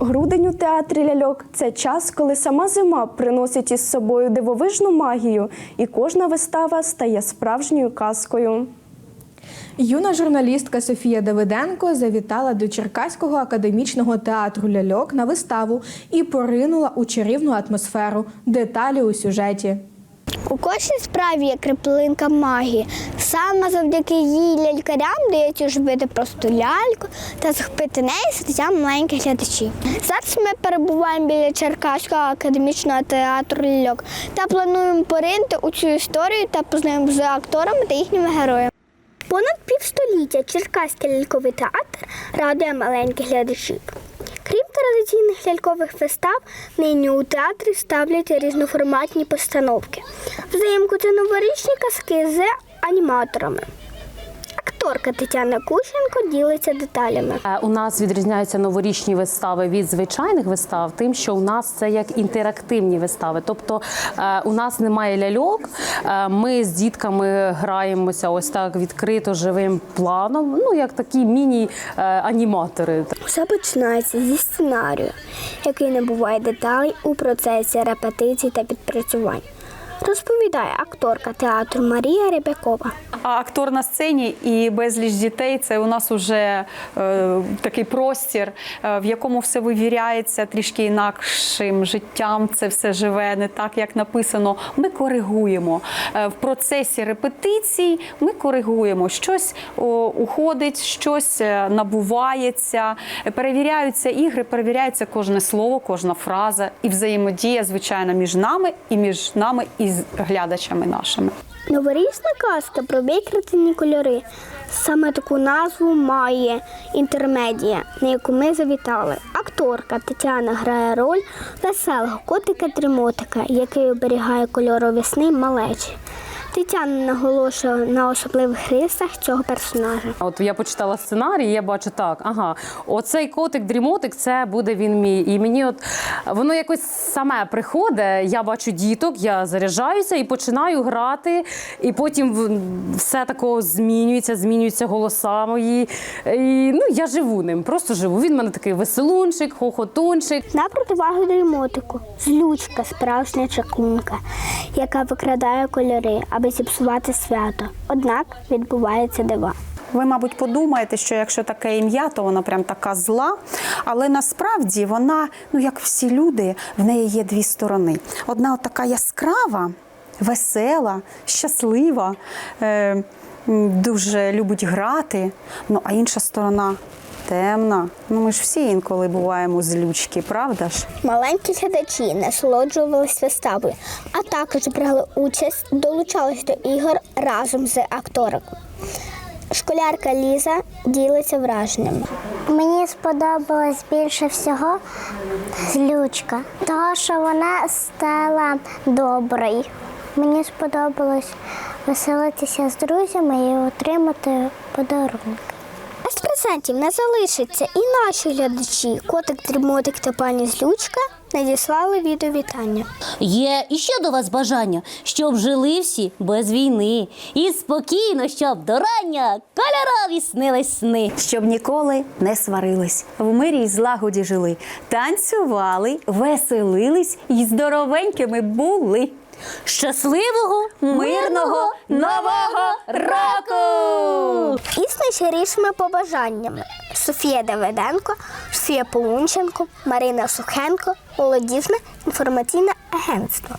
Грудень у театрі ляльок це час, коли сама зима приносить із собою дивовижну магію, і кожна вистава стає справжньою казкою. Юна журналістка Софія Давиденко завітала до Черкаського академічного театру ляльок на виставу і поринула у чарівну атмосферу. Деталі у сюжеті. У кожній справі є краплинка магії. Саме завдяки їй лялькарям дається ужбити просто ляльку та захопити неї серця маленьких глядачів. Зараз ми перебуваємо біля Черкаського академічного театру ляльок та плануємо поринути у цю історію та познайомитися з акторами та їхніми героями. Понад півстоліття Черкаський ляльковий театр радує маленьких глядачів. Традиційних лялькових вистав, нині у театрі ставлять різноформатні постановки. Взаємку це новорічні казки з аніматорами. Акторка Тетяна Кущенко ділиться деталями. Е, У нас відрізняються новорічні вистави від звичайних вистав, тим, що у нас це як інтерактивні вистави. Тобто е, у нас немає ляльок. е, Ми з дітками граємося ось так відкрито живим планом. Ну як такі міні-аніматори. Все починається зі сценарію, який набуває деталей у процесі репетицій та підпрацювань. Розповідає акторка театру Марія Ребякова. А актор на сцені і безліч дітей це у нас вже е, такий простір, е, в якому все вивіряється трішки інакшим життям. Це все живе не так, як написано. Ми коригуємо Е, в процесі репетицій. Ми коригуємо щось о, уходить, щось е, набувається, перевіряються ігри, перевіряється кожне слово, кожна фраза і взаємодія, звичайно, між нами і між нами і з глядачами нашими. Новорічна казка про викрадені кольори. Саме таку назву має інтермедія, на яку ми завітали. Акторка Тетяна грає роль веселого котика-тримотика, який оберігає кольору весни малечі. Тетяна наголошує на особливих рисах цього персонажа. От я почитала сценарій, і я бачу так, ага, оцей котик-дрімотик, це буде він мій. І мені от воно якось саме приходить. Я бачу діток, я заряджаюся і починаю грати. І потім все такого змінюється, змінюються голоса мої. І, ну, я живу ним, просто живу. Він в мене такий веселунчик, хохотунчик. На противагу дрімотику злючка справжня чаклунка, яка викрадає кольори, аби зіпсувати свято. Однак відбувається дива. Ви, мабуть, подумаєте, що якщо таке ім'я, то вона прям така зла. Але насправді вона, ну як всі люди, в неї є дві сторони. Одна така яскрава, весела, щаслива, е, дуже любить грати. Ну а інша сторона темна. Ну ми ж всі інколи буваємо злючки, правда ж? Маленькі глядачі насолоджувалися виставою, а також брали участь, долучались до ігор разом з акторами. Школярка Ліза ділиться враженнями. Мені сподобалось більше всього злючка, того, що вона стала доброю. Мені сподобалось веселитися з друзями і отримати подарунки. 6% не залишиться і наші глядачі, котик Дрімотик та пані Злючка надіслали відеовітання. Є і ще до вас бажання, щоб жили всі без війни і спокійно, щоб до рання кольорові снились сни. Щоб ніколи не сварились, в мирі й злагоді жили, танцювали, веселились і здоровенькими були. Щасливого Мирного нового року! І з найщирішими побажаннями Софія Давиденко, Софія Полунченко, Марина Сухенко, Молодіжне інформаційне агентство.